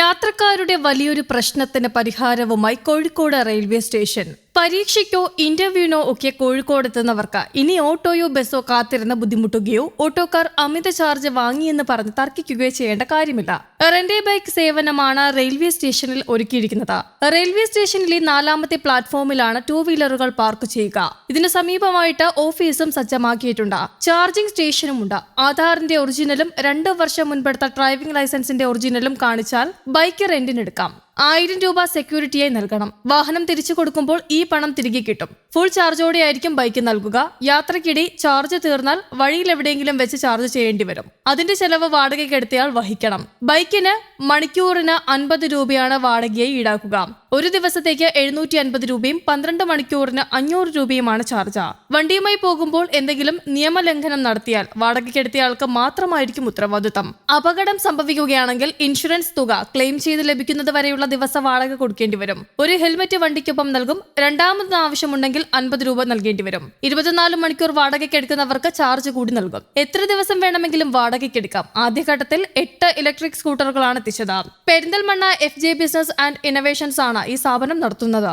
യാത്രക്കാരുടെ വലിയൊരു പ്രശ്നത്തിന് പരിഹാരവുമായി കോഴിക്കോട് റെയിൽവേ സ്റ്റേഷൻ. പരീക്ഷയ്ക്കോ ഇന്റർവ്യൂവിനോ ഒക്കെ കോഴിക്കോട് എത്തുന്നവർക്ക് ഇനി ഓട്ടോയോ ബസ്സോ കാത്തിരുന്ന് ബുദ്ധിമുട്ടുകയോ ഓട്ടോക്കാർ അമിത ചാർജ് വാങ്ങിയെന്ന് പറഞ്ഞ് തർക്കിക്കുകയോ ചെയ്യേണ്ട കാര്യമില്ല. റെന്റേ ബൈക്ക് സേവനമാണ് റെയിൽവേ സ്റ്റേഷനിൽ ഒരുക്കിയിരിക്കുന്നത്. റെയിൽവേ സ്റ്റേഷനിലെ നാലാമത്തെ പ്ലാറ്റ്ഫോമിലാണ് ടൂ വീലറുകൾ പാർക്ക് ചെയ്യുക. ഇതിന് സമീപമായിട്ട് ഓഫീസും സജ്ജമാക്കിയിട്ടുണ്ട്. ചാർജിംഗ് സ്റ്റേഷനും ഉണ്ട്. ആധാറിന്റെ ഒറിജിനലും രണ്ട് വർഷം മുൻപെടുത്ത ഡ്രൈവിംഗ് ലൈസൻസിന്റെ ഒറിജിനലും കാണിച്ചാൽ ബൈക്ക് റെന്റിനെടുക്കാം. ആയിരം രൂപ സെക്യൂരിറ്റിയായി നൽകണം. വാഹനം തിരിച്ചു കൊടുക്കുമ്പോൾ ഈ പണം തിരികെ കിട്ടും. ഫുൾ ചാർജോടെ ആയിരിക്കും ബൈക്ക് നൽകുക. യാത്രക്കിടെ ചാർജ് തീർന്നാൽ വഴിയിൽ എവിടെയെങ്കിലും വെച്ച് ചാർജ് ചെയ്യേണ്ടി വരും. അതിന്റെ ചെലവ് വാടകയ്ക്ക് എടുത്തയാൾ വഹിക്കണം. ബൈക്കിന് മണിക്കൂറിന് അൻപത് രൂപയാണ് വാടകയായി ഈടാക്കുക. ഒരു ദിവസത്തേക്ക് എഴുന്നൂറ്റി അൻപത് രൂപയും പന്ത്രണ്ട് മണിക്കൂറിന് അഞ്ഞൂറ് രൂപയുമാണ് ചാർജ് വണ്ടിയുമായി പോകുമ്പോൾ എന്തെങ്കിലും നിയമലംഘനം നടത്തിയാൽ വാടകയ്ക്കെടുത്തയാൾക്ക് മാത്രമായിരിക്കും ഉത്തരവാദിത്തം. അപകടം സംഭവിക്കുകയാണെങ്കിൽ ഇൻഷുറൻസ് തുക ക്ലെയിം ചെയ്ത് ലഭിക്കുന്നത് വരെയുള്ള ദിവസ വാടക കൊടുക്കേണ്ടി വരും. ഒരു ഹെൽമറ്റ് വണ്ടിക്കൊപ്പം നൽകും. രണ്ടാമത് ആവശ്യമുണ്ടെങ്കിൽ അൻപത് രൂപ നൽകേണ്ടി വരും. ഇരുപത്തിനാല് മണിക്കൂർ വാടകയ്ക്ക് എടുക്കുന്നവർക്ക് ചാർജ് കൂടി നൽകും. എത്ര ദിവസം വേണമെങ്കിലും വാടകയ്ക്ക് എടുക്കാം. ആദ്യഘട്ടത്തിൽ എട്ട് ഇലക്ട്രിക് സ്കൂട്ടറുകളാണ് എത്തിച്ചത്. Perinthalmanna F J business and innovations ആണ് ഈ സ്ഥാപനം നടത്തുന്നത്.